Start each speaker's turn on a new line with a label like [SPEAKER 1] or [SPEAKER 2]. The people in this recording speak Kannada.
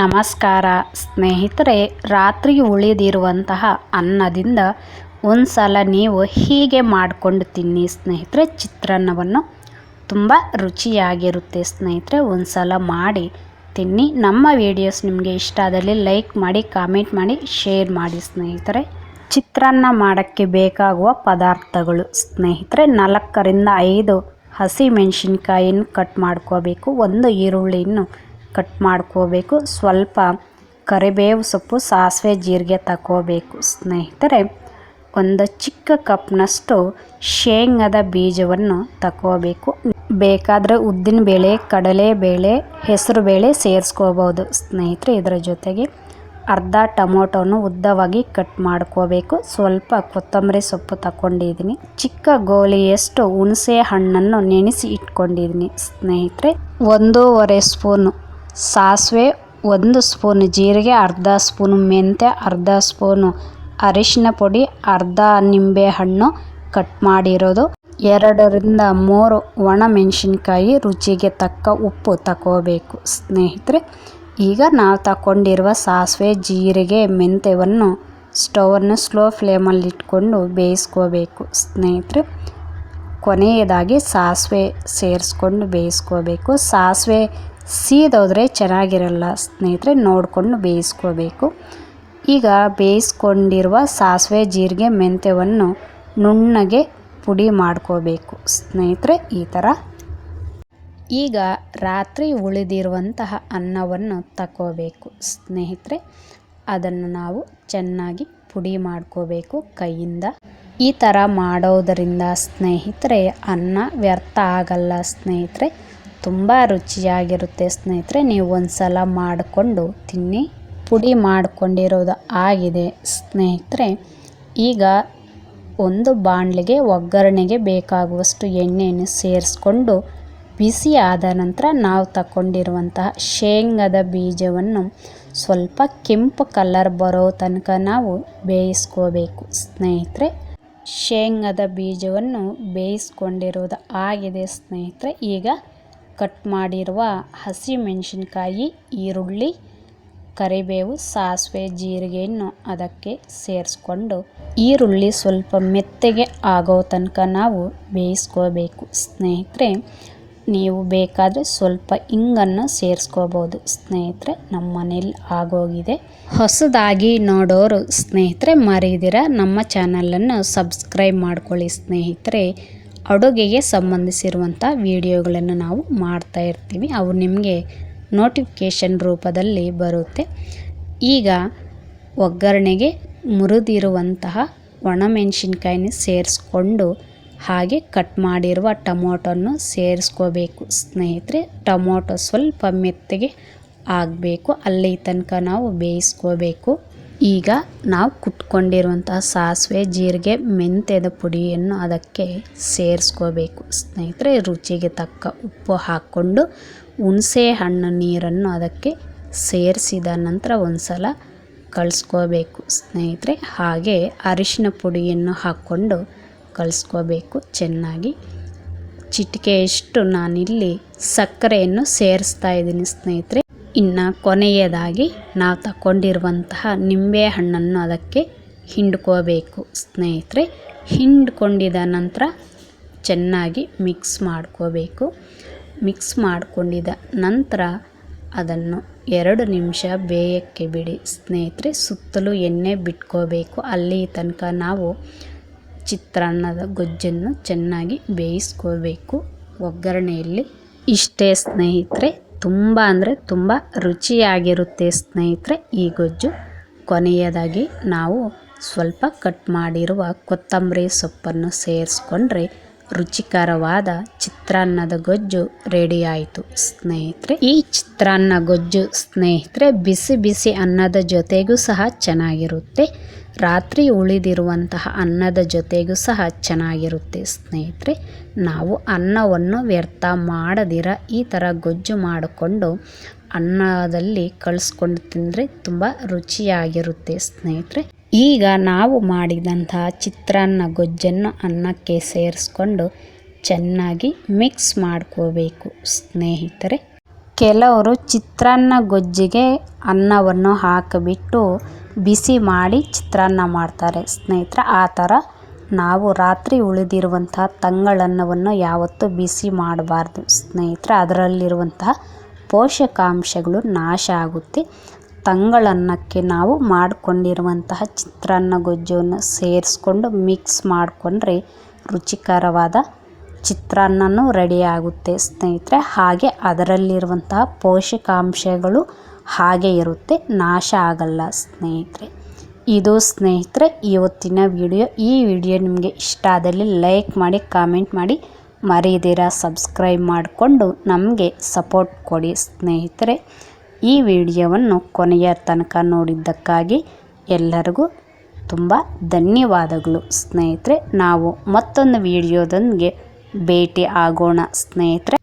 [SPEAKER 1] ನಮಸ್ಕಾರ. ಸ್ನೇಹಿತರೆ, ರಾತ್ರಿ ಉಳಿದಿರುವಂತಹ ಅನ್ನದಿಂದ ಒಂದು ಸಲ ನೀವು ಹೀಗೆ ಮಾಡಿಕೊಂಡು ತಿನ್ನಿ ಸ್ನೇಹಿತರೆ, ಚಿತ್ರಾನ್ನವನ್ನು. ತುಂಬ ರುಚಿಯಾಗಿರುತ್ತೆ ಸ್ನೇಹಿತರೆ ಒಂದು ಸಲ ಮಾಡಿ ತಿನ್ನಿ. ನಮ್ಮ ವಿಡಿಯೋಸ್ ನಿಮಗೆ ಇಷ್ಟ ಆದಲ್ಲಿ ಲೈಕ್ ಮಾಡಿ ಕಾಮೆಂಟ್ ಮಾಡಿ ಶೇರ್ ಮಾಡಿ ಸ್ನೇಹಿತರೆ. ಚಿತ್ರಾನ್ನ ಮಾಡೋಕ್ಕೆ ಬೇಕಾಗುವ ಪದಾರ್ಥಗಳು ಸ್ನೇಹಿತರೆ, ನಾಲ್ಕರಿಂದ ಐದು ಹಸಿ ಮೆಣಸಿನ್ಕಾಯಿನ ಕಟ್ ಮಾಡ್ಕೋಬೇಕು. ಒಂದು ಈರುಳ್ಳಿಯನ್ನು ಕಟ್ ಮಾಡ್ಕೋಬೇಕು. ಸ್ವಲ್ಪ ಕರಿಬೇವು ಸೊಪ್ಪು, ಸಾಸಿವೆ, ಜೀರಿಗೆ ತಗೋಬೇಕು ಸ್ನೇಹಿತರೆ, ಒಂದು ಚಿಕ್ಕ ಕಪ್ನಷ್ಟು ಶೇಂಗದ ಬೀಜವನ್ನು ತಗೋಬೇಕು ಬೇಕಾದರೆ ಉದ್ದಿನಬೇಳೆ ಕಡಲೆಬೇಳೆ ಹೆಸರುಬೇಳೆ ಸೇರಿಸ್ಕೋಬೋದು. ಸ್ನೇಹಿತರೆ, ಇದರ ಜೊತೆಗೆ ಅರ್ಧ ಟೊಮೊಟೊನು ಉದ್ದವಾಗಿ ಕಟ್ ಮಾಡ್ಕೋಬೇಕು. ಸ್ವಲ್ಪ ಕೊತ್ತಂಬರಿ ಸೊಪ್ಪು ತಗೊಂಡಿದ್ದೀನಿ ಚಿಕ್ಕ ಗೋಲಿಯಷ್ಟು ಹುಣಸೆ ಹಣ್ಣನ್ನು ನೆನೆಸಿ ಇಟ್ಕೊಂಡಿದ್ದೀನಿ. ಸ್ನೇಹಿತರೆ, ಒಂದೂವರೆ ಸ್ಪೂನು ಸಾಸಿವೆ ಒಂದು ಸ್ಪೂನ್, ಜೀರಿಗೆ ಅರ್ಧ ಸ್ಪೂನ್, ಮೆಂತ್ಯ ಅರ್ಧ ಸ್ಪೂನು, ಅರಿಶಿನ ಪುಡಿ ಅರ್ಧ ನಿಂಬೆ ಹಣ್ಣು ಕಟ್ ಮಾಡಿರೋದು. ಎರಡರಿಂದ ಮೂರು ಒಣ ಮೆಣಸಿನ್ಕಾಯಿ ರುಚಿಗೆ ತಕ್ಕ ಉಪ್ಪು ತಗೋಬೇಕು ಸ್ನೇಹಿತರೆ. ಈಗ ನಾವು ತಗೊಂಡಿರುವ ಸಾಸಿವೆ, ಜೀರಿಗೆ, ಮೆಂತ್ಯವನ್ನು ಸ್ಟವನ್ನು ಸ್ಲೋ ಫ್ಲೇಮಲ್ಲಿ ಇಟ್ಕೊಂಡು ಬೇಯಿಸ್ಕೋಬೇಕು ಸ್ನೇಹಿತರೆ. ಕೊನೆಯದಾಗಿ ಸಾಸಿವೆ ಸೇರಿಸ್ಕೊಂಡು ಬೇಯಿಸ್ಕೋಬೇಕು. ಸಾಸಿವೆ ಸೀದೋದ್ರೆ ಚೆನ್ನಾಗಿರಲ್ಲ ಸ್ನೇಹಿತರೆ, ನೋಡಿಕೊಂಡು ಬೇಯಿಸ್ಕೋಬೇಕು. ಈಗ ಬೇಯಿಸ್ಕೊಂಡಿರುವ ಸಾಸಿವೆ ಜೀರಿಗೆ ಮೆಂತ್ಯವನ್ನು ನುಣ್ಣಗೆ ಪುಡಿ ಮಾಡ್ಕೋಬೇಕು ಸ್ನೇಹಿತರೆ, ಈ ಥರ. ಈಗ ರಾತ್ರಿ ಉಳಿದಿರುವಂತಹ ಅನ್ನವನ್ನು ತಗೋಬೇಕು ಸ್ನೇಹಿತರೆ. ಅದನ್ನು ನಾವು ಚೆನ್ನಾಗಿ ಪುಡಿ ಮಾಡ್ಕೋಬೇಕು ಕೈಯಿಂದ. ಈ ಥರ ಮಾಡೋದರಿಂದ ಸ್ನೇಹಿತರೆ, ಅನ್ನ ವ್ಯರ್ಥ ಆಗಲ್ಲ ಸ್ನೇಹಿತರೆ. ತುಂಬ ರುಚಿಯಾಗಿರುತ್ತೆ ಸ್ನೇಹಿತರೆ. ನೀವು ಒಂದು ಸಲ ಮಾಡಿಕೊಂಡು ತಿನ್ನಿ. ಪುಡಿ ಮಾಡಿಕೊಂಡಿರೋದು ಆಗಿದೆ ಸ್ನೇಹಿತರೆ. ಈಗ ಒಂದು ಬಾಣಲಿಗೆ ಒಗ್ಗರಣೆಗೆ ಬೇಕಾಗುವಷ್ಟು ಎಣ್ಣೆಯನ್ನು ಸೇರಿಸ್ಕೊಂಡು ಬಿಸಿ ಆದ ನಂತರ ನಾವು ತಗೊಂಡಿರುವಂತಹ ಶೇಂಗದ ಬೀಜವನ್ನು ಸ್ವಲ್ಪ ಕೆಂಪು ಕಲರ್ ಬರೋ ತನಕ ನಾವು ಬೇಯಿಸ್ಕೋಬೇಕು ಸ್ನೇಹಿತರೆ. ಶೇಂಗದ ಬೀಜವನ್ನು ಬೇಯಿಸ್ಕೊಂಡಿರೋದು ಆಗಿದೆ ಸ್ನೇಹಿತರೆ. ಈಗ ಕಟ್ ಮಾಡಿರುವ ಹಸಿ ಮೆಣಸಿನ್ಕಾಯಿ, ಈರುಳ್ಳಿ, ಕರಿಬೇವು, ಸಾಸಿವೆ ಜೀರಿಗೆಯನ್ನು ಅದಕ್ಕೆ ಸೇರಿಸ್ಕೊಂಡು ಈರುಳ್ಳಿ ಸ್ವಲ್ಪ ಮೆತ್ತಗೆ ಆಗೋ ತನಕ ನಾವು ಬೇಯಿಸ್ಕೋಬೇಕು. ಸ್ನೇಹಿತರೆ, ನೀವು ಬೇಕಾದರೆ ಸ್ವಲ್ಪ ಇಂಗನ್ನು ಸೇರಿಸ್ಕೋಬೋದು. ಸ್ನೇಹಿತರೆ, ನಮ್ಮ ಮನೇಲಿ ಆಗೋಗಿದೆ. ಹೊಸದಾಗಿ ನೋಡೋರು ಸ್ನೇಹಿತರೆ ಮರೀದಿರ ನಮ್ಮ ಚಾನಲನ್ನು ಸಬ್ಸ್ಕ್ರೈಬ್ ಮಾಡ್ಕೊಳ್ಳಿ ಸ್ನೇಹಿತರೆ. ಅಡುಗೆಗೆ ಸಂಬಂಧಿಸಿರುವಂಥ ವಿಡಿಯೋಗಳನ್ನು ನಾವು ಮಾಡ್ತಾ ಇರ್ತೀವಿ. ಅವು ನಿಮಗೆ ನೋಟಿಫಿಕೇಷನ್ ರೂಪದಲ್ಲಿ ಬರುತ್ತೆ. ಈಗ ಒಗ್ಗರಣೆಗೆ ಮುರಿದಿರುವಂತಹ ಒಣಮೆಣಸಿನ್ಕಾಯಿನ ಸೇರಿಸ್ಕೊಂಡು ಹಾಗೆ ಕಟ್ ಮಾಡಿರುವ ಟೊಮೊಟೊನ್ನು ಸೇರಿಸ್ಕೋಬೇಕು. ಸ್ನೇಹಿತರೆ, ಟೊಮೊಟೊ ಸ್ವಲ್ಪ ಮೆತ್ತಗೆ ಆಗಬೇಕು. ಅಲ್ಲಿ ತನಕ ನಾವು ಬೇಯಿಸ್ಕೋಬೇಕು. ಈಗ ನಾವು ಕುಟ್ಕೊಂಡಿರುವಂತಹ ಸಾಸಿವೆ, ಜೀರಿಗೆ, ಮೆಂತ್ಯದ ಪುಡಿಯನ್ನು ಅದಕ್ಕೆ ಸೇರಿಸ್ಕೋಬೇಕು. ಸ್ನೇಹಿತರೆ, ರುಚಿಗೆ ತಕ್ಕ ಉಪ್ಪು ಹಾಕ್ಕೊಂಡು ಹುಣಸೆ ಹಣ್ಣು ನೀರನ್ನು ಅದಕ್ಕೆ ಸೇರಿಸಿದ ನಂತರ ಒಂದು ಸಲ ಕಳಿಸ್ಕೋಬೇಕು. ಸ್ನೇಹಿತರೆ, ಹಾಗೆ ಅರಿಶಿನ ಪುಡಿಯನ್ನು ಹಾಕ್ಕೊಂಡು ಕಲಿಸ್ಕೋಬೇಕು ಚೆನ್ನಾಗಿ ಚಿಟಿಕೆಯಷ್ಟು ನಾನಿಲ್ಲಿ ಸಕ್ಕರೆಯನ್ನು ಸೇರಿಸ್ತಾ ಇದ್ದೀನಿ ಸ್ನೇಹಿತರೆ. ಇನ್ನು ಕೊನೆಯದಾಗಿ ನಾವು ತಗೊಂಡಿರುವಂತಹ ನಿಂಬೆ ಹಣ್ಣನ್ನು ಅದಕ್ಕೆ ಹಿಂಡ್ಕೋಬೇಕು. ಸ್ನೇಹಿತರೆ, ಹಿಂಡ್ಕೊಂಡಿದ ನಂತರ ಚೆನ್ನಾಗಿ ಮಿಕ್ಸ್ ಮಾಡ್ಕೋಬೇಕು. ಮಿಕ್ಸ್ ಮಾಡಿಕೊಂಡಿದ ನಂತರ ಅದನ್ನು ಎರಡು ನಿಮಿಷ ಬೇಯಕ್ಕೆ ಬಿಡಿ. ಸ್ನೇಹಿತರೆ, ಸುತ್ತಲೂ ಎಣ್ಣೆ ಬಿಟ್ಕೋಬೇಕು. ಅಲ್ಲಿ ತನಕ ನಾವು ಚಿತ್ರಾನ್ನದ ಗೊಜ್ಜನ್ನು ಚೆನ್ನಾಗಿ ಬೇಯಿಸ್ಕೋಬೇಕು. ಒಗ್ಗರಣೆಯಲ್ಲಿ ಇಷ್ಟೇ ಸ್ನೇಹಿತರೆ. ತುಂಬ ಅಂದರೆ ತುಂಬ ರುಚಿಯಾಗಿರುತ್ತೆ ಸ್ನೇಹಿತರೆ. ಈ ಗೊಜ್ಜು ಕೊನೆಯದಾಗಿ ನಾವು ಸ್ವಲ್ಪ ಕಟ್ ಮಾಡಿರುವ ಕೊತ್ತಂಬರಿ ಸೊಪ್ಪನ್ನು ಸೇರಿಸ್ಕೊಂಡ್ರೆ ರುಚಿಕರವಾದ ಚಿತ್ರಾನ್ನದ ಗೊಜ್ಜು ರೆಡಿಯಾಯಿತು ಸ್ನೇಹಿತರೆ. ಈ ಚಿತ್ರಾನ್ನ ಗೊಜ್ಜು ಸ್ನೇಹಿತರೆ ಬಿಸಿ ಬಿಸಿ ಅನ್ನದ ಜೊತೆಗೂ ಸಹ ಚೆನ್ನಾಗಿರುತ್ತೆ. ರಾತ್ರಿ ಉಳಿದಿರುವಂತಹ ಅನ್ನದ ಜೊತೆಗೂ ಸಹ ಚೆನ್ನಾಗಿರುತ್ತೆ ಸ್ನೇಹಿತರೆ. ನಾವು ಅನ್ನವನ್ನು ವ್ಯರ್ಥ ಮಾಡದಿರ ಈ ಥರ ಗೊಜ್ಜು ಮಾಡಿಕೊಂಡು ಅನ್ನದಲ್ಲಿ ಕಳಿಸ್ಕೊಂಡು ತಿಂದರೆ ತುಂಬ ರುಚಿಯಾಗಿರುತ್ತೆ ಸ್ನೇಹಿತರೆ. ಈಗ ನಾವು ಮಾಡಿದಂತಹ ಚಿತ್ರಾನ್ನ ಗೊಜ್ಜನ್ನು ಅನ್ನಕ್ಕೆ ಸೇರಿಸ್ಕೊಂಡು ಚೆನ್ನಾಗಿ ಮಿಕ್ಸ್ ಮಾಡ್ಕೋಬೇಕು ಸ್ನೇಹಿತರೆ. ಕೆಲವರು ಚಿತ್ರಾನ್ನ ಗೊಜ್ಜಿಗೆ ಅನ್ನವನ್ನು ಹಾಕಿಬಿಟ್ಟು ಬಿಸಿ ಮಾಡಿ ಚಿತ್ರಾನ್ನ ಮಾಡ್ತಾರೆ. ಸ್ನೇಹಿತರೆ, ಆ ಥರ ನಾವು ರಾತ್ರಿ ಉಳಿದಿರುವಂತಹ ತಂಗಳನ್ನವನ್ನು ಯಾವತ್ತೂ ಬಿಸಿ ಮಾಡಬಾರ್ದು. ಸ್ನೇಹಿತರೆ, ಅದರಲ್ಲಿರುವಂತಹ ಪೋಷಕಾಂಶಗಳು ನಾಶ ಆಗುತ್ತೆ. ತಂಗಳನ್ನಕ್ಕೆ ನಾವು ಮಾಡಿಕೊಂಡಿರುವಂತಹ ಚಿತ್ರಾನ್ನ ಗೊಜ್ಜನ್ನು ಸೇರಿಸ್ಕೊಂಡು ಮಿಕ್ಸ್ ಮಾಡಿಕೊಂಡ್ರೆ ರುಚಿಕರವಾದ ಚಿತ್ರಾನ್ನನೂ ರೆಡಿಯಾಗುತ್ತೆ ಸ್ನೇಹಿತರೆ, ಹಾಗೆ ಅದರಲ್ಲಿರುವಂತಹ ಪೋಷಕಾಂಶಗಳು ಹಾಗೆ ಇರುತ್ತೆ. ನಾಶ ಆಗಲ್ಲ ಸ್ನೇಹಿತರೆ. ಇದು ಸ್ನೇಹಿತರೆ, ಇವತ್ತಿನ ವಿಡಿಯೋ. ಈ ವಿಡಿಯೋ ನಿಮಗೆ ಇಷ್ಟ ಆದಲ್ಲಿ ಲೈಕ್ ಮಾಡಿ, ಕಾಮೆಂಟ್ ಮಾಡಿ. ಮರೀದಿರ ಸಬ್ಸ್ಕ್ರೈಬ್ ಮಾಡಿಕೊಂಡು ನಮಗೆ ಸಪೋರ್ಟ್ ಕೊಡಿ ಸ್ನೇಹಿತರೆ. ಈ ವಿಡಿಯೋವನ್ನು ಕೊನೆಯ ತನಕ ನೋಡಿದ್ದಕ್ಕಾಗಿ ಎಲ್ಲರಿಗೂ ತುಂಬ ಧನ್ಯವಾದಗಳು ಸ್ನೇಹಿತರೆ. ನಾವು ಮತ್ತೊಂದು ವಿಡಿಯೋದೊಂದಿಗೆ ಭೇಟಿ ಆಗೋಣ ಸ್ನೇಹಿತರೆ.